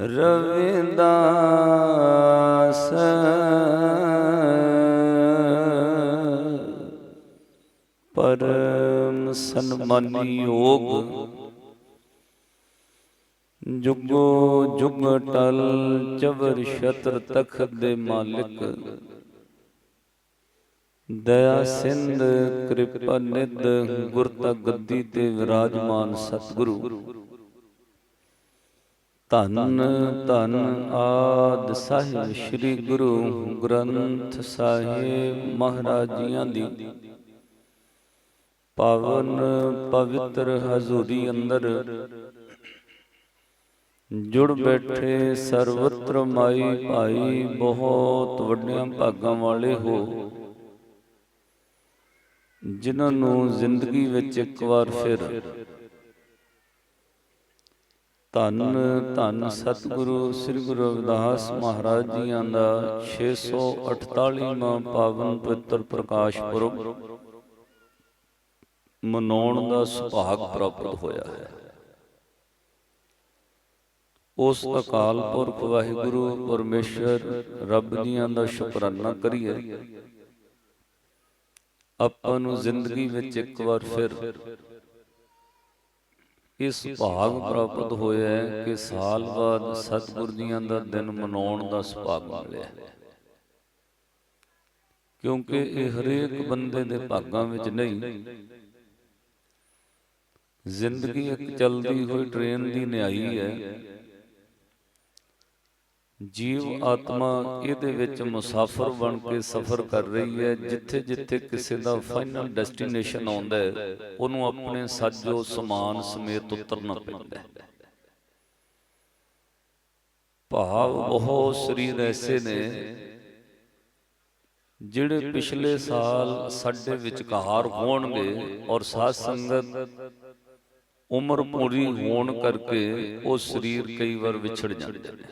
ਰਵਿਦਾਸ। ਪਰਮ ਸਨਮਾਨੀ ਯੋਗ ਜੁਗੋ ਜੁਗ ਟਲ ਚਵਰ ਛਤਰ ਤਖਤ ਦੇ ਮਾਲਿਕ। ਦਇਆ ਸਿੰਧ, ਕਿਰਪਾ ਨਿਧ ਗੁਰਤਾ ਗੱਦੀ ਤੇ ਵਿਰਾਜਮਾਨ ਸਤਿਗੁਰੂ। ਧੰਨ ਧੰਨ ਆਦ ਸਾਹਿਬ, ਸ੍ਰੀ ਗੁਰੂ ਗ੍ਰੰਥ ਸਾਹਿਬ ਮਹਾਰਾਜ ਜੀਆਂ ਦੀ। ਪਾਵਨ ਪਵਿੱਤਰ ਹਜ਼ੂਰੀ ਅੰਦਰ ਜੁੜ ਬੈਠੇ ਸਰਵਤਰ ਮਾਈ ਭਾਈ ਬਹੁਤ ਵੱਡਿਆਂ ਭਾਗਾਂ ਵਾਲੇ ਹੋ, ਜਿਨ੍ਹਾਂ ਨੂੰ ਜ਼ਿੰਦਗੀ ਵਿੱਚ ਇੱਕ ਵਾਰ ਫਿਰ ਧੰਨ ਧੰਨ ਸਤਿਗੁਰੂ ਸ੍ਰੀ ਗੁਰੂ ਰਵਿਦਾਸ ਮਹਾਰਾਜ ਜੀਆਂ ਦਾ 648ਵਾਂ ਪਾਵਨ ਪਵਿੱਤਰ ਪ੍ਰਕਾਸ਼ ਪੁਰਬ ਮਨਾਉਣ ਦਾ ਸੁਭਾਗ ਪ੍ਰਾਪਤ ਹੋਇਆ ਹੈ। ਉਸ ਅਕਾਲ ਪੁਰਖ ਵਾਹਿਗੁਰੂ ਪਰਮੇਸ਼ਰ ਰੱਬ ਜੀਆਂ ਦਾ ਸ਼ੁਕਰਾਨਾ ਕਰੀਏ। ਆਪਾਂ ਨੂੰ ਜ਼ਿੰਦਗੀ ਵਿੱਚ ਇੱਕ ਵਾਰ ਫਿਰ ਇਸ ਭਾਗ ਪ੍ਰਾਪਤ ਹੋਇਆ ਕਿ ਸਾਲ ਬਾਅਦ ਸਤਿਗੁਰ ਜੀਆਂ ਦਾ ਦਿਨ ਮਨਾਉਣ ਦਾ ਸੁਭਾਗ ਮਿਲਿਆ। ਕਿਉਂਕਿ ਇਹ ਹਰੇਕ ਬੰਦੇ ਦੇ ਭਾਗਾਂ ਵਿੱਚ ਨਹੀਂ। ਜ਼ਿੰਦਗੀ ਇੱਕ ਚਲਦੀ ਹੋਈ ਟ੍ਰੇਨ ਦੀ ਨਿਆਈ ਹੈ। ਜੀਵ ਆਤਮਾ ਇਹਦੇ ਵਿੱਚ ਮੁਸਾਫਰ ਬਣ ਕੇ ਸਫ਼ਰ ਕਰ ਰਹੀ ਹੈ ਜਿੱਥੇ ਜਿੱਥੇ ਕਿਸੇ ਦਾ ਫਾਈਨਲ ਡੈਸਟੀਨੇਸ਼ਨ ਆਉਂਦਾ ਹੈ ਉਹਨੂੰ ਆਪਣੇ ਸਾਜੋ ਸਮਾਨ ਸਮੇਤ ਉਤਰਨਾ ਪੈਂਦਾ ਹੈ। ਭਾਵ ਉਹ ਸਰੀਰ ਐਸੇ ਨੇ ਜਿਹੜੇ ਪਿਛਲੇ ਸਾਲ ਸਾਡੇ ਵਿਚਕਾਰ ਹੋਣਗੇ ਔਰ ਸਾਧ ਸੰਗਤ ਉਮਰ ਪੂਰੀ ਹੋਣ ਕਰਕੇ ਉਹ ਸਰੀਰ ਕਈ ਵਾਰ ਵਿਛੜ ਜਾਂਦੇ ਨੇ।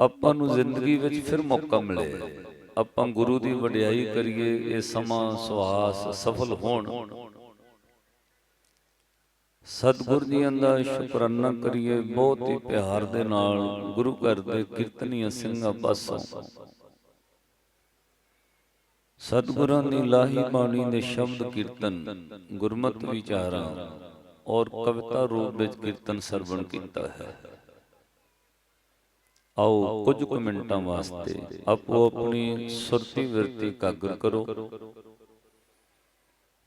ਆਪਾਂ ਨੂੰ ਜ਼ਿੰਦਗੀ ਵਿੱਚ ਫਿਰ ਮੌਕਾ ਮਿਲੇ। ਆਪਾਂ ਗੁਰੂ ਦੀ ਵਡਿਆਈ ਕਰੀਏ ਇਹ ਸਮਾਂ ਸਵਾਸ ਸਫਲ ਹੋਣ। ਸਤਿਗੁਰ ਜੀਆਂ ਦਾ ਸ਼ੁਕਰਾਨਾ ਕਰੀਏ ਬਹੁਤ ਹੀ ਪਿਆਰ ਦੇ ਨਾਲ ਗੁਰੂ ਘਰ ਦੇ ਕੀਰਤਨੀయ ਸਿੰਘਾਂ ਪਾਸੋਂ। ਸਤਿਗੁਰਾਂ ਦੀ ਲਾਹੀ ਬਾਣੀ ਦੇ ਸ਼ਬਦ ਕੀਰਤਨ ਗੁਰਮਤ ਵਿਚਾਰਾਂ ਔਰ ਕਵਿਤਾ ਰੂਪ ਵਿੱਚ ਕੀਰਤਨ ਸਰਵਣ ਕੀਤਾ ਹੈ। ਆਓ ਕੁਝ ਕੁ ਮਿੰਟਾਂ ਵਾਸਤੇ ਆਪੋ ਆਪਣੀ ਸੁਰਤੀ ਵਿਰਤੀ ਕਾਗਰ ਕਰੋ।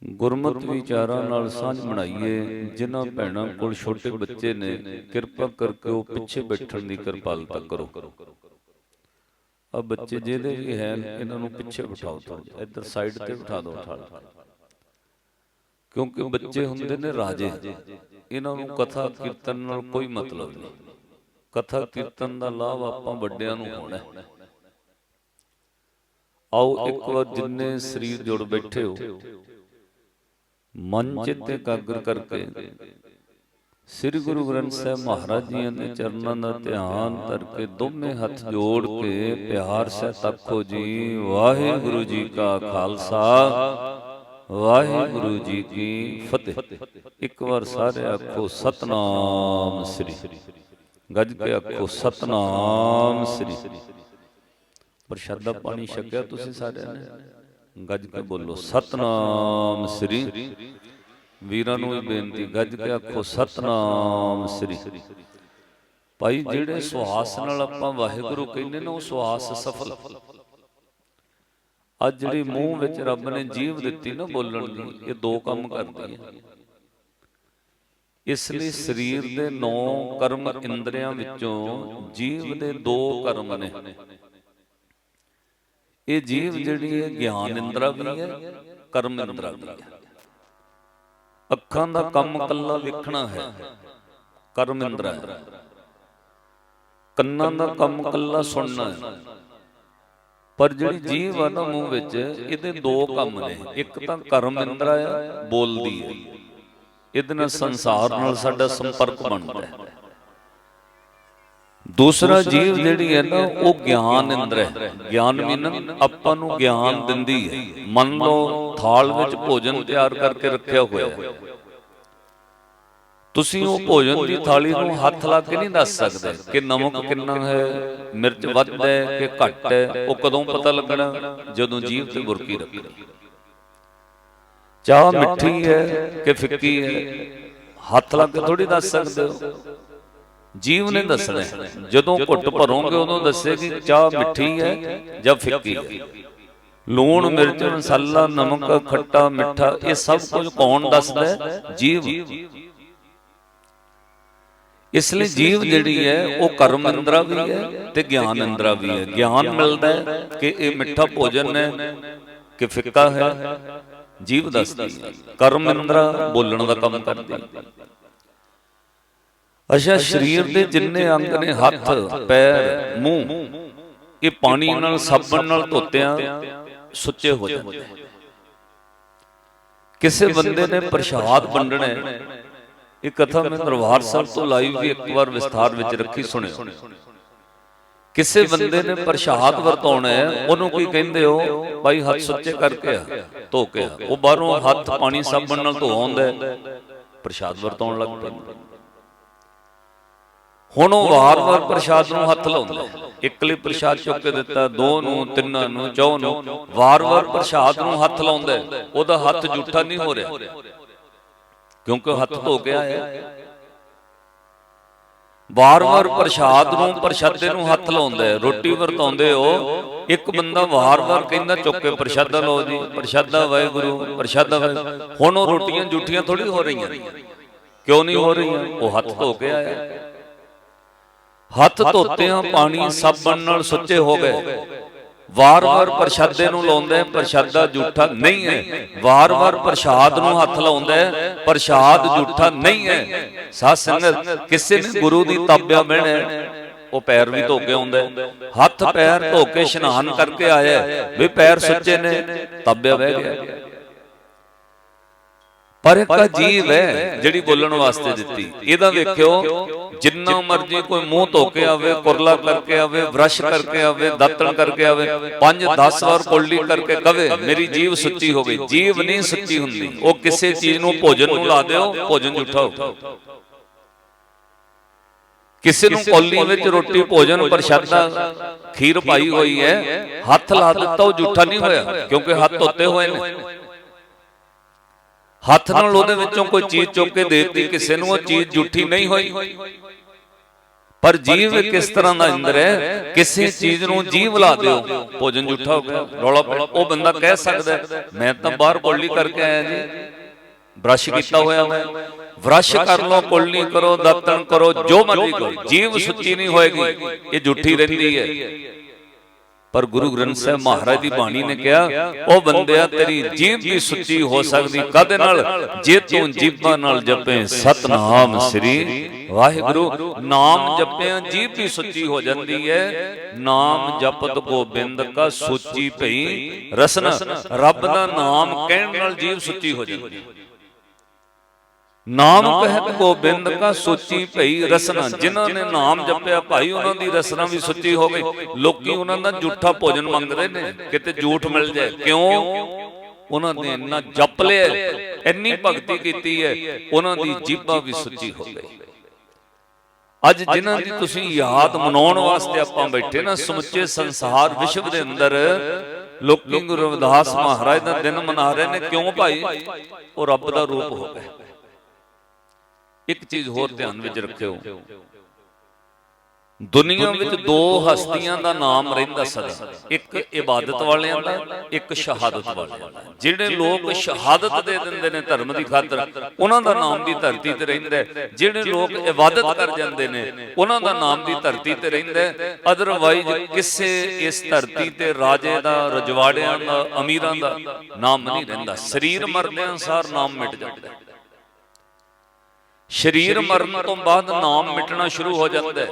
ਗੁਰਮਤ ਵਿਚਾਰਾਂ ਨਾਲ ਸਾਂਝ ਬਣਾਈਏ ਜਿਨ੍ਹਾਂ ਭੈਣਾਂ ਕੋਲ ਛੋਟੇ ਬੱਚੇ ਨੇ ਕਿਰਪਾ ਕਰਕੇ ਉਹ ਪਿੱਛੇ ਬੈਠਣ ਦੀ ਕਿਰਪਾਲਤਾ ਕਰੋ। ਆ ਬੱਚੇ ਜਿਹਦੇ ਵੀ ਹੈ ਇਹਨਾਂ ਨੂੰ ਪਿੱਛੇ ਬਿਠਾਓ ਥੋੜਾ ਇੱਧਰ ਸਾਈਡ ਤੇ ਬਿਠਾ ਦਿਓ ਠਾਲ ਕਿਉਂਕਿ ਬੱਚੇ ਹੁੰਦੇ ਨੇ ਰਾਜੇ। ਇਹਨਾਂ ਨੂੰ ਕਥਾ ਕੀਰਤਨ ਨਾਲ ਕੋਈ ਮਤਲਬ ਨਹੀਂ ਕਥਾ ਕੀਰਤਨ ਦਾ ਲਾਭ ਆਪਾਂ ਵੱਡਿਆਂ ਨੂੰ ਹੋਣਾ ਆਓ ਇੱਕ ਵਾਰ ਜਿੰਨੇ ਸਰੀਰ ਜੁੜ ਬੈਠੇ ਹੋ ਮਨ ਚਿੱਤੇ ਕਾਗਰ ਕਰਕੇ ਸ੍ਰੀ ਗੁਰੂ ਗ੍ਰੰਥ ਸਾਹਿਬ ਮਹਾਰਾਜ ਜੀਆਂ ਦੇ ਚਰਨਾਂ ਦਾ ਧਿਆਨ ਧਰ ਕੇ ਦੋਵੇਂ ਹੱਥ ਜੋੜ ਕੇ ਪਿਆਰ ਸੇ ਤੱਕੋ ਜੀ ਵਾਹਿਗੁਰੂ ਜੀ ਕਾ ਖਾਲਸਾ। ਵਾਹਿਗੁਰੂ ਜੀ ਕੀ ਫਤਿਹ। ਇੱਕ ਵਾਰ ਸਾਰੇ ਆਖੋ ਸਤਨਾਮ ਸ੍ਰੀ। ਗੱਜ ਕੇ ਆਖੋ, ਸਤਨਾਮ ਸ੍ਰੀ। ਪ੍ਰਸ਼ਾਦਾ ਪਾਣੀ ਛਕਿਆ ਤੁਸੀਂ ਸਾਰਿਆਂ ਨੇ। ਗੱਜ ਕੇ ਬੋਲੋ, ਸਤਨਾਮ ਸ੍ਰੀ। ਵੀਰਾਂ ਨੂੰ ਵੀ ਬੇਨਤੀ, ਗੱਜ ਕੇ ਆਖੋ, ਸਤਨਾਮ ਸ੍ਰੀ। ਭਾਈ, ਜਿਹੜੇ ਸੁਹਾਸ ਨਾਲ ਆਪਾਂ ਵਾਹਿਗੁਰੂ ਕਹਿੰਦੇ ਨੇ, ਉਹ ਸੁਹਾਸ ਸਫਲ। ਅੱਜ ਜਿਹੜੀ ਮੂੰਹ ਵਿੱਚ ਰੱਬ ਨੇ ਜੀਵ ਦਿੱਤੀ ਨਾ ਬੋਲਣ ਦੀ, ਇਹ ਦੋ ਕੰਮ ਕਰਦੀ ਹੈ। ਇਸ ਲਈ ਸਰੀਰ ਦੇ ਨੌ ਕਰਮ ਇੰਦਰੀਆਂ ਵਿੱਚੋਂ ਜੀਵ ਦੇ ਦੋ ਕਰਮ ਨੇ। ਇਹ ਜੀਵ ਜਿਹੜੀ ਹੈ ਗਿਆਨ ਇੰਦਰਾ ਵੀ ਹੈ ਕਰਮ ਇੰਦਰਾ ਵੀ ਹੈ। ਅੱਖਾਂ ਦਾ ਕੰਮ ਕੱਲਾ ਵੇਖਣਾ ਹੈ। ਕਰਮ ਇੰਦਰਾ ਹੈ। ਕੰਨਾਂ ਦਾ ਕੰਮ ਕੱਲਾ ਸੁਣਨਾ ਹੈ। ਪਰ ਜਿਹੜੀ ਜੀਵ ਆ ਨਾ ਮੂੰਹ ਵਿੱਚ ਇਹਦੇ ਦੋ ਕੰਮ ਨੇ। ਇੱਕ ਤਾਂ ਕਰਮ ਇੰਦਰਾ ਆ ਬੋਲਦੀ ਹੈ। ਇਹਦੇ ਨਾਲ ਸੰਸਾਰ ਨਾਲ ਸਾਡਾ ਸੰਪਰਕ ਬਣਦਾ ਹੈ। ਦੂਸਰਾ ਜੀਵ ਜਿਹੜੀ ਹੈ ਨਾ ਉਹ ਗਿਆਨ ਇੰਦਰ ਹੈ। ਗਿਆਨ ਮੀਨ ਆਪਾਂ ਨੂੰ ਗਿਆਨ ਦਿੰਦੀ ਹੈ। ਮੰਨ ਲਓ ਥਾਲ ਵਿੱਚ ਭੋਜਨ ਤਿਆਰ ਕਰਕੇ ਰੱਖਿਆ ਹੋਇਆ ਹੈ। ਤੁਸੀਂ ਉਹ ਭੋਜਨ ਦੀ ਥਾਲੀ ਨੂੰ ਹੱਥ ਲਾ ਕੇ ਨਹੀਂ ਦੱਸ ਸਕਦੇ ਕਿ ਨਮਕ ਕਿੰਨਾ ਹੈ ਮਿਰਚ ਵੱਧ ਹੈ ਕਿ ਘੱਟ ਹੈ ਉਹ ਕਦੋਂ ਪਤਾ ਲੱਗਣਾ ਜਦੋਂ ਜੀਭ ਤੇ ਬੁਰਕੀ ਰੱਖਣੀ ਚਾਹ ਮਿੱਠੀ ਹੈ ਕਿ ਫਿੱਕੀ ਹੈ? ਹੱਥ ਲਾ ਕੇ ਥੋੜੀ ਦੱਸ ਸਕਦੇ ਹੋ? ਜੀਵ ਨੇ ਦੱਸਣਾ। ਜਦੋਂ ਘੁੱਟ ਭਰੋਗੇ ਉਦੋਂ ਦੱਸੇਗੀ ਚਾਹ ਮਿੱਠੀ ਹੈ ਜਾਂ ਫਿੱਕੀ ਹੈ? ਲੂਣ ਮਿਰਚ ਮਸਾਲਾ ਨਮਕ ਖੱਟਾ ਮਿੱਠਾ ਇਹ ਸਭ ਕੁਝ ਕੌਣ ਦੱਸਦਾ ਹੈ? ਜੀਵ। ਇਸ ਲਈ ਜੀਵ ਜਿਹੜੀ ਹੈ ਉਹ ਕਰਮ ਇੰਦਰਾ ਵੀ ਹੈ ਤੇ ਗਿਆਨ ਇੰਦਰਾ ਵੀ ਹੈ। ਗਿਆਨ ਮਿਲਦਾ ਹੈ ਕਿ ਇਹ ਮਿੱਠਾ ਭੋਜਨ ਹੈ ਕਿ ਫਿੱਕਾ ਹੈ। ਜੀਵ ਦੱਸਦੀ ਹੈ ਕਰਮ ਇੰਦਰਾ ਬੋਲਣ ਦਾ ਕੰਮ ਕਰਦੀ। ਹੈ ਅੱਛਾ, ਸਰੀਰ ਦੇ ਜਿੰਨੇ ਅੰਗ ਨੇ, ਹੱਥ, ਪੈਰ, ਮੂੰਹ, ਇਹ ਪਾਣੀ ਨਾਲ, ਸਾਬਣ ਨਾਲ ਧੋਤਿਆਂ ਸੁੱਚੇ ਹੋ ਜਾਂਦੇ ਕਿਸੇ ਬੰਦੇ ਨੇ ਪ੍ਰਸ਼ਾਦ ਵੰਡਣਾ ਇਹ ਕਥਾ ਮੈਂ ਦਰਬਾਰ ਸਾਹਿਬ ਤੋਂ ਲਾਈਵ ਵੀ ਇੱਕ ਵਾਰ ਵਿਸਥਾਰ ਵਿੱਚ ਰੱਖੀ, ਸੁਣਿਓ। ਕਿਸੇ ਬੰਦੇ ਨੇ ਪ੍ਰਸ਼ਾਦ ਵਰਤਾਉਣਾ ਹੈ ਉਹਨੂੰ ਕੀ ਕਹਿੰਦੇ ਹੋ? ਭਾਈ ਹੱਥ ਸੁੱਚੇ ਕਰਕੇ ਆ ਧੋ ਕੇ ਆ। ਉਹ ਬਾਹਰੋਂ ਹੱਥ ਪਾਣੀ ਸਾਬਣ ਨਾਲ ਧੋਉਂਦਾ ਹੈ। ਪ੍ਰਸ਼ਾਦ ਵਰਤਾਉਣ ਲੱਗ ਪੈਂਦਾ। ਹੁਣ ਉਹ ਵਾਰ-ਵਾਰ ਪ੍ਰਸ਼ਾਦ ਨੂੰ ਹੱਥ ਲਾਉਂਦਾ ਇਕਲੇ ਪ੍ਰਸ਼ਾਦ ਚੁੱਕ ਕੇ ਦਿੱਤਾ ਦੋ ਨੂੰ ਤਿੰਨਾਂ ਨੂੰ ਚੌ ਨੂੰ। ਵਾਰ-ਵਾਰ ਪ੍ਰਸ਼ਾਦ ਨੂੰ ਹੱਥ ਲਾਉਂਦਾ। ਉਹਦਾ ਹੱਥ ਜੂਠਾ ਨਹੀਂ ਹੋ ਰਿਹਾ। ਕਿਉਂਕਿ ਹੱਥ ਧੋ ਕੇ ਆਇਆ ਵਾਰ-ਵਾਰ ਪ੍ਰਸ਼ਾਦ ਨੂੰ ਪ੍ਰਸ਼ਾਦੇ ਨੂੰ ਹੱਥ ਲਾਉਂਦਾ ਰੋਟੀ ਵਰਤਾਉਂਦੇ ਹੋ ਇੱਕ ਬੰਦਾ ਵਾਰ-ਵਾਰ ਕਹਿੰਦਾ ਚੁੱਕ ਕੇ ਪ੍ਰਸ਼ਾਦਾ ਲਓ ਜੀ ਪ੍ਰਸ਼ਾਦਾ ਵਾਹਿਗੁਰੂ ਪ੍ਰਸ਼ਾਦਾ ਵਾਹਿਗੁਰੂ। ਹੁਣ ਉਹ ਰੋਟੀਆਂ ਜੂਠੀਆਂ ਥੋੜੀ ਹੋ ਰਹੀਆਂ। ਕਿਉਂ ਨਹੀਂ ਹੋ ਰਹੀਆਂ? ਉਹ ਹੱਥ ਧੋ ਕੇ ਆਇਆ। ਹੱਥ ਧੋਤਿਆਂ ਪਾਣੀ ਸਾਬਣ ਨਾਲ ਸੁੱਚੇ ਹੋ ਗਏ। ਵਾਰ-ਵਾਰ ਪ੍ਰਸ਼ਾਦੇ ਨੂੰ ਲਾਉਂਦਾ ਪ੍ਰਸ਼ਾਦਾ ਝੂਠਾ ਨਹੀਂ ਹੈ। ਵਾਰ-ਵਾਰ ਪ੍ਰਸ਼ਾਦ ਨੂੰ ਹੱਥ ਲਾਉਂਦਾ ਪ੍ਰਸ਼ਾਦ ਝੂਠਾ ਨਹੀਂ ਹੈ। ਸਾਧ ਸੰਗਤ, ਕਿਸੇ ਨੇ ਗੁਰੂ ਦੀ ਤਾਬਿਆ ਬਹਿਣਾ ਉਹ ਪੈਰ ਵੀ ਧੋ ਕੇ ਆਉਂਦਾ ਹੱਥ ਪੈਰ ਧੋ ਕੇ ਇਸ਼ਨਾਨ ਕਰਕੇ ਆਇਆ ਵੀ ਪੈਰ ਸੁੱਚੇ ਨੇ, ਤਾਬਿਆ ਬਹਿ ਗਿਆ। ਪਰ ਇੱਕ ਜੀਵ ਹੈ ਜਿਹੜੀ ਬੋਲਣ ਵਾਸਤੇ ਦਿੱਤੀ। ਇਹਦਾ ਵੇਖਿਓ ਜਿੰਨਾ ਮਰਜ਼ੀ ਕੋਈ ਮੂੰਹ ਧੋ ਕੇ ਆਵੇ ਕੁਰਲਾ ਕਰਕੇ ਆਵੇ ਬ੍ਰਸ਼ ਕਰਕੇ ਆਵੇ ਦਾਤਣ ਕਰਕੇ ਆਵੇ 5-10 ਵਾਰ ਕੁਰਲੀ ਕਰਕੇ ਕਵੇ ਮੇਰੀ ਜੀਵ ਸੁੱਚੀ ਹੋ ਗਈ ਜੀਵ ਨਹੀਂ ਸੁੱਚੀ ਹੁੰਦੀ। ਉਹ ਕਿਸੇ ਚੀਜ਼ ਨੂੰ ਭੋਜਨ ਨੂੰ ਲਾ ਦਿਓ ਭੋਜਨ ਝੂਠਾ ਹੋ ਕਿਸੇ ਨੂੰ ਕੌਲੀ ਵਿੱਚ ਰੋਟੀ ਭੋਜਨ ਪ੍ਰਸ਼ਾਦਾ ਖੀਰ ਪਾਈ ਹੋਈ ਹੈ ਹੱਥ ਲਾ ਦਿੱਤਾ ਉਹ ਝੂਠਾ ਨਹੀਂ ਹੋਇਆ। ਕਿਉਂਕਿ ਹੱਥ ਧੋਤੇ ਹੋਏ ਨੇ। ਹੱਥ ਨਾਲ ਉਹਦੇ ਵਿੱਚੋਂ ਕੋਈ ਚੀਜ਼ ਚੁੱਕ ਕੇ ਦੇਤੀ ਕਿਸੇ ਨੂੰ ਉਹ ਚੀਜ਼ ਝੂਠੀ ਨਹੀਂ ਹੋਈ। ਪਰ ਜੀਵ ਕਿਸ ਤਰ੍ਹਾਂ ਦਾ ਇੰਦਰ ਹੈ? ਕਿਸੇ ਚੀਜ਼ ਨੂੰ ਜੀਵ ਲਾ ਦਿਓ। ਭੋਜਨ ਝੂਠਾ ਹੋ ਗਿਆ ਰੌਲਾ ਉਹ ਬੰਦਾ ਕਹਿ ਸਕਦਾ ਮੈਂ ਤਾਂ ਬਾਹਰ ਕੋਲੀ ਕਰਕੇ ਆਇਆ ਜੀ। ਬ੍ਰਸ਼ ਕੀਤਾ ਹੋਇਆ ਮੈਂ। ਬ੍ਰਸ਼ ਕਰ ਲਓ ਕੁਲਣੀ ਕਰੋ ਦਾਤਣ ਕਰੋ ਜੋ ਮਰਜ਼ੀ ਕਰੋ। ਜੀਵ ਸੁੱਚੀ ਨਹੀਂ ਹੋਏਗੀ। ਇਹ ਝੂਠੀ ਰਹਿੰਦੀ ਹੈ। ਪਰ ਗੁਰੂ ਗ੍ਰੰਥ ਸਾਹਿਬ ਮਹਾਰਾਜ ਦੀ ਬਾਣੀ ਨੇ ਕਿਹਾ ਉਹ ਬੰਦਿਆ ਤੇਰੀ ਜੀਭ ਵੀ ਸੁੱਚੀ ਹੋ ਸਕਦੀ ਕਦੇ ਨਾਲ? ਜੇ ਤੂੰ ਜੀਭਾਂ ਨਾਲ ਜਪੇ ਸਤਨਾਮ ਸ੍ਰੀ ਵਾਹਿਗੁਰੂ ਨਾਮ ਜਪਿਆ ਜੀਭ ਵੀ ਸੁੱਚੀ ਹੋ ਜਾਂਦੀ ਹੈ। ਨਾਮ ਜਪਤ ਗੋਬਿੰਦ ਕਾ ਸੁੱਚੀ ਭਈ ਰਸਨ ਰੱਬ ਦਾ ਨਾਮ ਕਹਿਣ ਨਾਲ ਜੀਭ ਸੁੱਚੀ ਹੋ। ਜਾਂਦੀ ਹੈ। ਨਾਮ ਕਹਿਤ ਗੋਬਿੰਦ ਕਾ ਸੋਚੀ ਭਈ ਰਸਨਾ ਜਿਨ੍ਹਾਂ ਨੇ ਨਾਮ ਜਪਿਆ ਭਾਈ ਉਹਨਾਂ ਦੀ ਰਸਨਾ ਵੀ ਸੁੱਚੀ ਹੋ ਗਈ ਲੋਕੀ ਉਹਨਾਂ ਦਾ ਝੂਠਾ ਭੋਜਨ ਮੰਗਦੇ ਨੇ ਕਿਤੇ ਝੂਠ ਮਿਲ ਜਾਏ। ਕਿਉਂ? ਉਹਨਾਂ ਨੇ ਇੰਨਾ ਜਪ ਲਿਆ। ਇੰਨੀ ਭਗਤੀ ਕੀਤੀ ਹੈ। ਉਹਨਾਂ ਦੀ ਜੀਭਾਂ ਵੀ ਸੁੱਚੀ ਹੋ ਗਈ। ਅੱਜ ਜਿਨ੍ਹਾਂ ਦੀ ਤੁਸੀਂ ਯਾਦ ਮਨਾਉਣ ਵਾਸਤੇ ਆਪਾਂ ਬੈਠੇ ਨਾ ਸਮੁੱਚੇ ਸੰਸਾਰ ਵਿਸ਼ਵ ਦੇ ਅੰਦਰ ਲੋਕੀ ਗੁਰੂ ਰਵਿਦਾਸ ਮਹਾਰਾਜ ਦਾ ਦਿਨ ਮਨਾ ਰਹੇ ਨੇ। ਕਿਉਂ ਭਾਈ ਉਹ ਰੱਬ ਦਾ ਰੂਪ ਹੋ ਗਿਆ ਇੱਕ ਚੀਜ਼ ਹੋਰ ਧਿਆਨ ਵਿੱਚ ਰੱਖਿਓ। ਦੁਨੀਆ ਵਿੱਚ ਦੋ ਹਸਤੀਆਂ ਦਾ ਨਾਮ ਰਹਿੰਦਾ ਸਦਾ। ਇੱਕ ਇਬਾਦਤ ਵਾਲਿਆਂ ਦਾ ਇੱਕ ਸ਼ਹਾਦਤ ਵਾਲਿਆਂ ਦਾ। ਜਿਹੜੇ ਲੋਕ ਸ਼ਹਾਦਤ ਦੇ ਦਿੰਦੇ ਨੇ ਧਰਮ ਦੀ ਖਾਤਰ ਉਹਨਾਂ ਦਾ ਨਾਮ ਵੀ ਧਰਤੀ ਤੇ ਰਹਿੰਦਾ। ਜਿਹੜੇ ਲੋਕ ਇਬਾਦਤ ਕਰ ਜਾਂਦੇ ਨੇ ਉਹਨਾਂ ਦਾ ਨਾਮ ਵੀ ਧਰਤੀ ਤੇ ਰਹਿੰਦਾ ਅਦਰਵਾਈਜ਼ ਕਿਸੇ ਇਸ ਧਰਤੀ ਤੇ ਰਾਜੇ ਦਾ ਰਜਵਾੜਿਆਂ ਦਾ ਅਮੀਰਾਂ ਦਾ ਨਾਮ ਨਹੀਂ ਰਹਿੰਦਾ। ਸਰੀਰ ਮਰਦੇ ਅਨਸਾਰ ਨਾਮ ਮਿਟ ਜਾਂਦਾ ਸਰੀਰ ਮਰਨ ਤੋਂ ਬਾਅਦ ਨਾਮ ਮਿਟਣਾ ਸ਼ੁਰੂ ਹੋ। ਜਾਂਦਾ ਹੈ।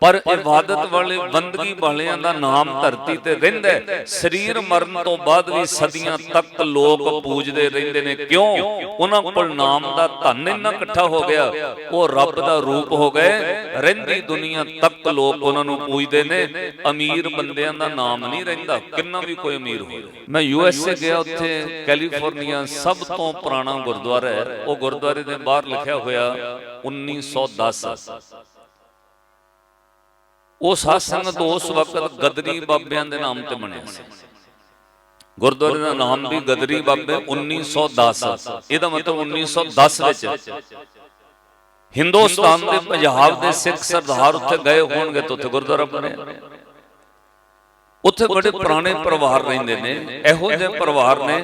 ਪਰ ਇਬਾਦਤ ਵਾਲੇ ਬੰਦਗੀ ਵਾਲਿਆਂ ਦਾ ਨਾਮ ਧਰਤੀ ਤੇ ਰਹਿੰਦਾ ਹੈ। ਸਰੀਰ ਮਰਨ ਤੋਂ ਬਾਅਦ ਵੀ ਸਦੀਆਂ ਤੱਕ ਲੋਕ ਪੂਜਦੇ ਰਹਿੰਦੇ ਨੇ। ਕਿਉਂ? ਉਹਨਾਂ ਕੋਲ ਨਾਮ ਦਾ ਧਨ ਇੰਨਾ ਇਕੱਠਾ ਹੋ ਗਿਆ। ਉਹ ਰੱਬ ਦਾ ਰੂਪ ਹੋ ਗਏ। ਰਹਿੰਦੀ ਦੁਨੀਆ ਤੱਕ ਲੋਕ ਉਹਨਾਂ ਨੂੰ ਪੂਜਦੇ ਨੇ। ਅਮੀਰ ਬੰਦਿਆਂ ਦਾ ਨਾਮ ਨਹੀਂ ਰਹਿੰਦਾ। ਕਿੰਨਾ ਵੀ ਕੋਈ ਅਮੀਰ ਹੋਵੇ। ਮੈਂ ਯੂ ਐਸ ਏ ਗਿਆ ਉੱਥੇ ਕੈਲੀਫੋਰਨੀਆ ਸਭ ਤੋਂ ਪੁਰਾਣਾ ਗੁਰਦੁਆਰਾ ਹੈ। ਉਹ ਗੁਰਦੁਆਰੇ ਦੇ ਬਾਹਰ ਲਿਖਿਆ ਹੋਇਆ 1910 ਉਹ ਸਾਸੰਗ ਉਸ ਵਕਤ ਗਦਰੀ ਬਾਬਿਆਂ ਦੇ ਨਾਮ ਤੇ ਬਣਿਆ ਸੀ। ਗੁਰਦੁਆਰੇ ਦਾ ਨਾਮ ਵੀ ਗਦਰੀ ਬਾਬੇ 1910 ਇਹਦਾ ਮਤਲਬ 1910 ਵਿੱਚ। ਹਿੰਦੁਸਤਾਨ ਦੇ ਪੰਜਾਬ ਦੇ ਸਿੱਖ ਸਰਦਾਰ ਉੱਥੇ ਗਏ ਹੋਣਗੇ ਤਾਂ ਉੱਥੇ ਗੁਰਦੁਆਰਾ ਬਣਿਆ। ਉੱਥੇ ਬੜੇ ਪੁਰਾਣੇ ਪਰਿਵਾਰ ਰਹਿੰਦੇ ਨੇ। ਇਹੋ ਜਿਹੇ ਪਰਿਵਾਰ ਨੇ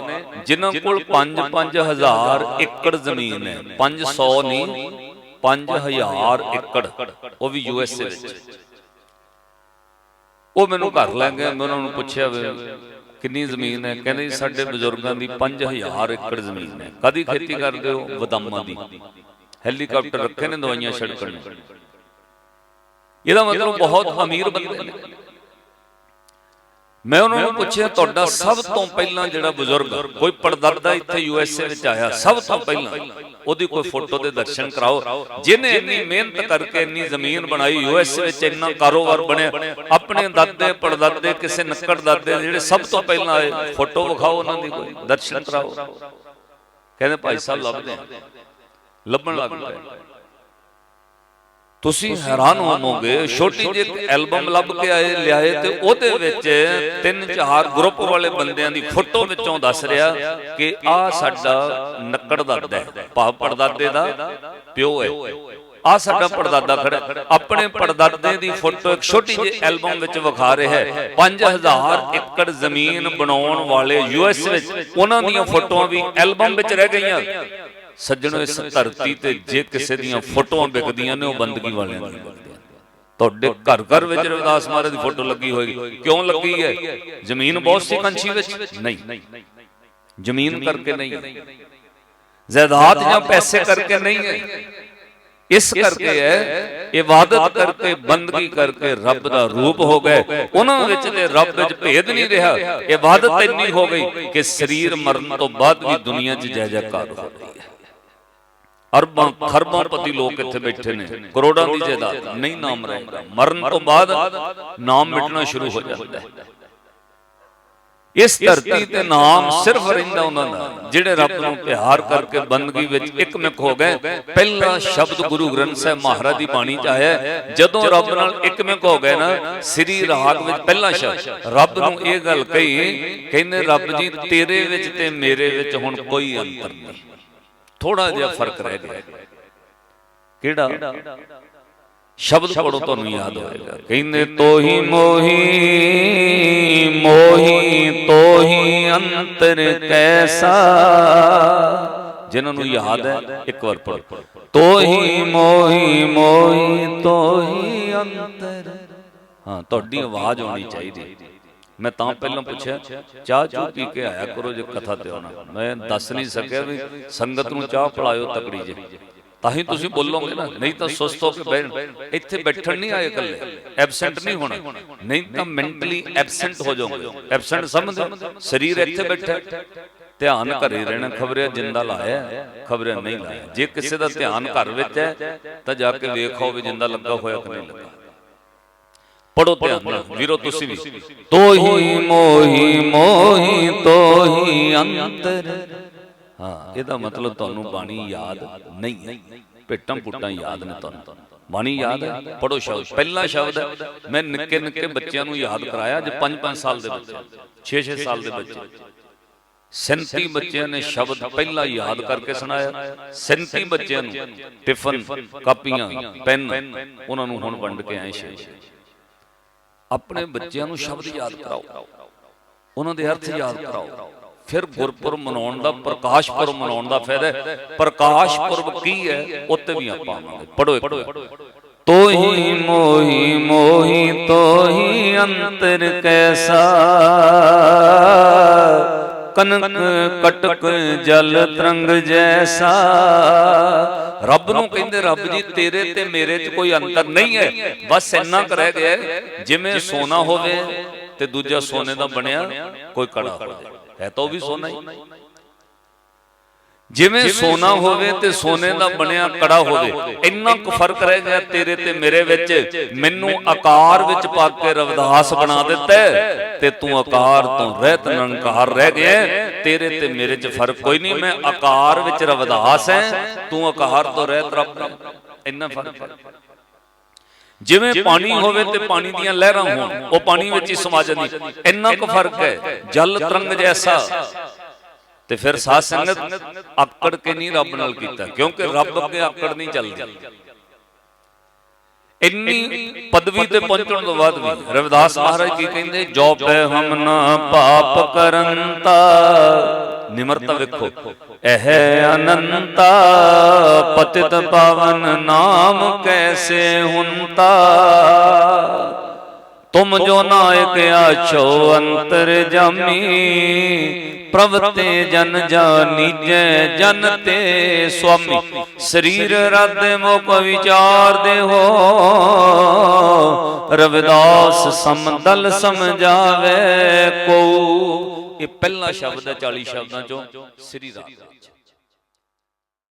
ਜਿਨ੍ਹਾਂ ਕੋਲ 5-5000 ਏਕੜ ਜ਼ਮੀਨ ਹੈ। 500 ਨਹੀਂ 5000 ਏਕੜ। ਉਹ ਵੀ ਯੂ ਐਸ ਏ ਵਿੱਚ। ਉਹ ਮੈਨੂੰ ਘਰ ਲੈ ਗਏ ਮੈਂ ਉਹਨਾਂ ਨੂੰ ਪੁੱਛਿਆ ਕਿੰਨੀ ਜ਼ਮੀਨ ਹੈ? ਕਹਿੰਦੇ ਜੀ ਸਾਡੇ ਬਜ਼ੁਰਗਾਂ ਦੀ 5000 ਏਕੜ ਜ਼ਮੀਨ ਹੈ। ਕਦੀ ਖੇਤੀ ਕਰਦੇ ਹੋ? ਬਦਾਮਾਂ ਦੀ। ਹੈਲੀਕਾਪਟਰ ਰੱਖੇ ਨੇ ਦਵਾਈਆਂ ਛੜਕਣ। ਇਹਦਾ ਮਤਲਬ ਬਹੁਤ ਅਮੀਰ ਬੰਦੇ ਨੇ। ਮੈਂ ਉਹਨਾਂ ਨੂੰ ਪੁੱਛਿਆ ਤੁਹਾਡਾ ਸਭ ਤੋਂ ਪਹਿਲਾਂ ਜਿਹੜਾ ਬਜ਼ੁਰਗ ਕੋਈ ਪੜਦਾਦਾ ਇੱਥੇ ਯੂ ਐਸ ਏ ਵਿੱਚ ਆਇਆ ਸਭ ਤੋਂ ਪਹਿਲਾਂ ਉਹਦੀ ਕੋਈ ਫੋਟੋ ਦੇ ਦਰਸ਼ਨ ਕਰਾਓ। ਜਿਨੇ ਇੰਨੀ ਮਿਹਨਤ ਕਰਕੇ ਇੰਨੀ ਜ਼ਮੀਨ ਬਣਾਈ ਯੂ ਐਸ ਏ ਵਿੱਚ ਇੰਨਾ ਕਾਰੋਬਾਰ ਬਣਿਆ ਆਪਣੇ ਦਾਦੇ ਪੜਦਾਦੇ ਕਿਸੇ ਨੱਕੜ ਦਾਦੇ ਜਿਹੜੇ ਸਭ ਤੋਂ ਪਹਿਲਾਂ ਆਏ ਫੋਟੋ ਵਿਖਾਓ ਉਹਨਾਂ ਦੀ ਕੋਈ ਦਰਸ਼ਨ ਕਰਾਓ। ਕਹਿੰਦੇ ਭਾਈ ਸਾਹਿਬ ਲੱਭਦੇ ਲੱਭਣ ਲੱਗ ਪਏ ਤੁਸੀਂ ਹੈਰਾਨ ਹੋਵੋਗੇ ਛੋਟੀ ਜਿਹੀ ਐਲਬਮ ਲੱਭ ਕੇ ਆਏ ਲਿਆਏ ਤੇ ਉਹਦੇ ਵਿੱਚ ਤਿੰਨ ਚਾਰ ਗਰੁੱਪ ਵਾਲੇ ਬੰਦਿਆਂ ਦੀ ਫੋਟੋ ਵਿੱਚੋਂ ਦੱਸ ਰਿਹਾ ਕਿ ਆਹ ਸਾਡਾ ਨੱਕੜ ਦਾਦਾ ਹੈ ਭਾਵ ਪੜਦਾਦੇ ਦਾ ਪਿਓ ਹੈ। ਆ ਸਾਡਾ ਪੜਦਾਦਾ ਖੜਾ ਆਪਣੇ ਪੜਦਾਦੇ ਦੀ ਫੋਟੋ ਇੱਕ ਛੋਟੀ ਜਿਹੀ ਐਲਬਮ ਵਿੱਚ ਵਿਖਾ ਰਿਹਾ ਹੈ। 5000 ਏਕੜ ਜ਼ਮੀਨ ਬਣਾਉਣ ਵਾਲੇ ਯੂਐਸ ਵਿੱਚ ਉਹਨਾਂ ਦੀਆਂ ਫੋਟੋਆਂ ਵੀ ਐਲਬਮ ਵਿੱਚ ਰਹਿ ਗਈਆਂ। ਸੱਜਣੋ ਇਸ ਧਰਤੀ ਤੇ ਜੇ ਕਿਸੇ ਦੀਆਂ ਫੋਟੋਆਂ ਵਿਕਦੀਆਂ ਨੇ ਉਹ ਬੰਦਗੀ ਵਾਲਿਆਂ ਦੀਆਂ ਵਿਕਦੀਆਂ ਤੁਹਾਡੇ ਘਰ ਘਰ ਵਿੱਚ ਰਵਿਦਾਸ ਮਹਾਰਾਜ ਦੀ ਫੋਟੋ ਲੱਗੀ ਹੋਏਗੀ। ਕਿਉਂ ਲੱਗੀ ਹੈ? ਜ਼ਮੀਨ ਬਹੁਤ ਸੀ ਕੰਛੀ ਵਿੱਚ। ਨਹੀਂ। ਜ਼ਮੀਨ ਕਰਕੇ ਨਹੀਂ। ਜ਼ਾਇਦਾਦ ਜਾਂ ਪੈਸੇ ਕਰਕੇ ਨਹੀਂ ਹੈ। ਇਸ ਕਰਕੇ ਹੈ ਇਬਾਦਤ ਕਰਕੇ ਬੰਦਗੀ ਕਰਕੇ ਰੱਬ ਦਾ ਰੂਪ ਹੋ ਗਏ। ਉਹਨਾਂ ਵਿੱਚ ਤੇ ਰੱਬ ਵਿੱਚ ਭੇਦ ਨਹੀਂ ਰਿਹਾ। ਇਬਾਦਤ ਇੰਨੀ ਹੋ ਗਈ ਕਿ ਸਰੀਰ ਮਰਨ ਤੋਂ ਬਾਅਦ ਵੀ ਦੁਨੀਆ 'ਚ ਜੈ ਜੈਕਾਰ ਹੋ ਰਹੀ ਹੈ। ਅਰਬਾਂ ਖਰਬਾਂ ਪਤੀ ਲੋਕ ਇੱਥੇ ਬੈਠੇ ਨੇ, ਕਰੋੜਾਂ ਦੀ ਜਾਇਦਾਦ, ਨਹੀਂ ਨਾਮ ਰਹੇਗਾ ਮਰਨ ਤੋਂ ਬਾਅਦ ਨਾਮ ਮਿਟਣਾ ਸ਼ੁਰੂ ਹੋ ਜਾਂਦਾ ਹੈ। ਇਸ ਧਰਤੀ ਤੇ ਨਾਮ ਸਿਰਫ ਰਹਿੰਦਾ ਉਹਨਾਂ ਦਾ, ਜਿਹੜੇ ਰੱਬ ਨੂੰ ਪਿਆਰ ਕਰਕੇ ਬੰਦਗੀ ਵਿੱਚ ਇੱਕਮਿਕ ਹੋ ਗਏ। ਪਹਿਲਾ ਸ਼ਬਦ ਗੁਰੂ ਗ੍ਰੰਥ ਸਾਹਿਬ ਮਹਾਰਾਜ ਦੀ ਬਾਣੀ ਚ ਆਇਆ ਜਦੋਂ ਰੱਬ ਨਾਲ ਇੱਕਮਿਕ ਹੋ ਗਏ ਨਾ, ਸ੍ਰੀ ਰਾਗ ਵਿੱਚ ਪਹਿਲਾ ਸ਼ਬਦ, ਰੱਬ ਨੂੰ ਇਹ ਗੱਲ ਕਹੀ, ਕਹਿੰਦੇ, ਰੱਬ ਜੀ, ਤੇਰੇ ਵਿੱਚ ਤੇ ਮੇਰੇ ਵਿੱਚ ਹੁਣ ਕੋਈ ਅੰਤਰ ਨਹੀਂ। ਥੋੜਾ ਜਿਹਾ ਫ਼ਰਕ ਰਹਿ ਗਿਆ। ਕਿਹੜਾ? ਸ਼ਬਦ ਪੜੋ ਤੁਹਾਨੂੰ ਯਾਦ ਹੋਏਗਾ। ਕਹਿੰਦੇ ਤੋਹੀ ਮੋਹੀ ਮੋਹੀ ਤੋਹੀ ਅੰਤਰ ਕੈਸਾ। ਜਿਨ੍ਹਾਂ ਨੂੰ ਯਾਦ ਹੈ ਇੱਕ ਵਾਰ ਪੜੋ ਤੋਹੀ ਮੋਹੀ ਮੋਹੀ ਤੋਹੀ ਅੰਤਰ। ਹਾਂ ਤੁਹਾਡੀ ਆਵਾਜ਼ ਆਉਣੀ ਚਾਹੀਦੀ। ਮੈਂ ਤਾਂ ਪਹਿਲਾਂ ਪੁੱਛਿਆ ਚਾਹ ਚੂ ਪੀ ਕੇ ਆਇਆ ਕਰੋ ਜੇ ਕਥਾ ਤੇ ਆਉਣਾ। ਮੈਂ ਦੱਸ ਨਹੀਂ ਸਕਿਆ ਵੀ ਸੰਗਤ ਨੂੰ ਚਾਹ ਪਿਲਾਇਓ ਤਕੜੀ ਜੇ। ਤਾਂ ਹੀ ਤੁਸੀਂ ਬੋਲੋਗੇ ਨਾ ਨਹੀਂ ਤਾਂ ਸੁਸਤ ਹੋ ਕੇ ਬੈਠ ਇੱਥੇ ਬੈਠਣ ਨਹੀਂ ਆਏ ਇਕੱਲੇ। ਐਬਸੈਂਟ ਨਹੀਂ ਹੋਣਾ। ਨਹੀਂ ਤਾਂ ਮੈਂਟਲੀ ਐਬਸੈਂਟ ਹੋ ਜਾਓਗੇ। ਐਬਸੈਂਟ ਸਮਝਦੇ ਸਰੀਰ ਇੱਥੇ ਬੈਠਾ। ਧਿਆਨ ਘਰੇ ਰਹਿਣਾ ਖਬਰੇ ਜਿੰਦਾ ਲਾਇਆ ਖਬਰੇ ਨਹੀਂ ਲਾਇਆ। ਜੇ ਕਿਸੇ ਦਾ ਧਿਆਨ ਘਰ ਵਿੱਚ ਹੈ ਤਾਂ ਜਾ ਕੇ ਵੇਖੋ ਵੀ ਜਿੰਦਾ ਲੱਗਾ ਹੋਇਆ ਕਿ ਨਹੀਂ ਲੱਗਾ। ਪੜੋ ਧਿਆਨ ਨਾਲ ਵੀਰੋ ਤੁਸੀਂ ਵੀ ਤੋਹੀ ਮੋਹੀ ਮੋਹੀ ਤੋਹੀ ਅੰਤਰ ਹਾਂ ਇਹਦਾ ਮਤਲਬ ਤੁਹਾਨੂੰ ਬਾਣੀ ਯਾਦ ਨਹੀਂ ਹੈ। ਭੇਟਾਂ ਪੁੱਟਾਂ ਯਾਦ ਨੇ ਤੁਹਾਨੂੰ। ਬਾਣੀ ਯਾਦ ਹੈ? ਪੜੋ ਸ਼ਬਦ। ਪਹਿਲਾ ਸ਼ਬਦ। ਹੈ ਮੈਂ ਨਿੱਕੇ ਨਿੱਕੇ ਬੱਚਿਆਂ ਨੂੰ ਯਾਦ ਕਰਾਇਆ ਜੇ 5-5 ਸਾਲ ਦੇ ਬੱਚੇ 6-6 ਸਾਲ ਦੇ ਬੱਚੇ 37 ਬੱਚਿਆਂ ਨੇ ਸ਼ਬਦ ਪਹਿਲਾ ਯਾਦ ਕਰਕੇ ਸੁਣਾਇਆ। 37 ਬੱਚਿਆਂ ਨੂੰ ਟਿਫਨ ਕਾਪੀਆਂ ਪੈਨ ਉਹਨਾਂ ਨੂੰ ਹੁਣ ਵੰਡ ਕੇ ਆਏ ਛੇ। ਆਪਣੇ ਬੱਚਿਆਂ ਨੂੰ ਸ਼ਬਦ ਯਾਦ ਕਰਾਓ। ਉਹਨਾਂ ਦੇ ਅਰਥ ਯਾਦ ਕਰਾਓ। ਫਿਰ ਗੁਰਪੁਰਬ ਮਨਾਉਣ ਦਾ ਪ੍ਰਕਾਸ਼ ਪੁਰਬ ਮਨਾਉਣ ਦਾ ਫਾਇਦਾ ਪ੍ਰਕਾਸ਼ ਪੁਰਬ ਕੀ ਹੈ? ਉੱਤੇ ਵੀ ਆਪਾਂ ਆਵਾਂਗੇ। ਪੜੋ ਇੱਕ ਤੋਹੀ ਮੋਹੀ ਮੋਹੀ ਤੋਹੀ ਅੰਤਰ ਕੈਸਾ? ਕਨਕ ਕਟਕ ਜਲ ਤਰੰਗ ਜੈਸਾ। ਰੱਬ ਨੂੰ ਕਹਿੰਦੇ ਰੱਬ ਜੀ ਤੇਰੇ ਤੇ ਮੇਰੇ 'ਚ ਕੋਈ ਅੰਤਰ ਨਹੀਂ ਹੈ। ਬਸ ਇੰਨਾ ਕੁ ਰਹਿ ਗਿਆ ਜਿਵੇਂ ਸੋਨਾ ਹੋਵੇ ਤੇ ਦੂਜਾ ਸੋਨੇ ਦਾ ਬਣਿਆ ਕੋਈ ਕੜਾ ਹੋਵੇ। ਹੈ ਤਾਂ ਉਹ ਵੀ ਸੋਨਾ ਹੀ। ਜਿਵੇਂ ਸੋਨਾ ਹੋਵੇ ਤੇ ਸੋਨੇ ਦਾ ਬਣਿਆ ਕੜਾ ਹੋਵੇ। ਇੰਨਾ ਕੁ ਫ਼ਰਕ ਰਹਿ ਗਿਆ ਤੇਰੇ ਤੇ ਮੇਰੇ ਵਿੱਚ। ਮੈਨੂੰ ਆਕਾਰ ਵਿੱਚ ਪਾ ਕੇ ਰਵਿਦਾਸ ਬਣਾ ਦਿੱਤਾ ਤੇ ਤੂੰ ਆਕਾਰ ਤੋਂ ਰਹਿਤ ਨਿਰੰਕਾਰ ਰਹਿ ਗਿਆ। ਤੇਰੇ ਤੇ ਮੇਰੇ 'ਚ ਫ਼ਰਕ ਕੋਈ ਨਹੀਂ। ਮੈਂ ਆਕਾਰ ਵਿੱਚ ਰਵਿਦਾਸ ਹੈ। ਤੂੰ ਆਕਾਰ ਤੋਂ ਰਹਿਤ ਰੱਬ। ਇੰਨਾ ਫ਼ਰਕ ਹੈ। ਜਿਵੇਂ ਪਾਣੀ ਹੋਵੇ ਤੇ ਪਾਣੀ ਦੀਆਂ ਲਹਿਰਾਂ ਹੋਣ ਉਹ ਪਾਣੀ ਵਿੱਚ ਹੀ ਸਮਾ ਜਾਂਦੀ। ਇੰਨਾ ਕੁ ਫ਼ਰਕ ਹੈ। ਜਲ ਤਰੰਗ ਜੈਸਾ। ਤੇ ਫਿਰ ਸਾਧ ਸੰਗਤ ਆਕੜ ਕੇ ਨਹੀਂ ਰੱਬ ਨਾਲ ਕੀਤਾ ਕਿਉਂਕਿ ਰੱਬ ਅੱਗੇ ਆਕੜ ਨਹੀਂ ਚੱਲਦੀ। ਇੰਨੀ ਪਦਵੀ ਤੇ ਪਹੁੰਚਣ ਤੋਂ ਬਾਅਦ ਵੀ ਰਵਿਦਾਸ ਮਹਾਰਾਜ ਕੀ ਕਹਿੰਦੇ ਜੋ ਪੈ ਹਮ ਨਾ ਪਾਪ ਕਰੰਤਾ ਨਿਮਰਤਾ ਵੇਖੋ ਇਹ ਅਨੰਤਾ ਪਤਿਤ ਪਾਵਨ ਨਾਮ ਕੈਸੇ ਹੁੰਤਾ? ਤੁਮ ਜੋ ਨਾਇਕ ਆਛੋ ਅੰਤਰ ਜਾਮੀ ਪ੍ਰਭ ਤੇ ਜਨ ਜਾਨੀਜੈ ਜਨ ਤੇ ਸੁਆਮੀ। ਸਰੀਰ ਰਦ ਮੁਖ ਵਿਚਾਰ ਦੇ ਹੋ ਰਵਿਦਾਸ ਸਮਦਲ ਸਮਝਾਵੇ ਕੋ। ਇਹ ਪਹਿਲਾ ਸ਼ਬਦ ਹੈ 40 ਸ਼ਬਦਾਂ ਚੋਂ ਸ੍ਰੀ ਰਾਮ।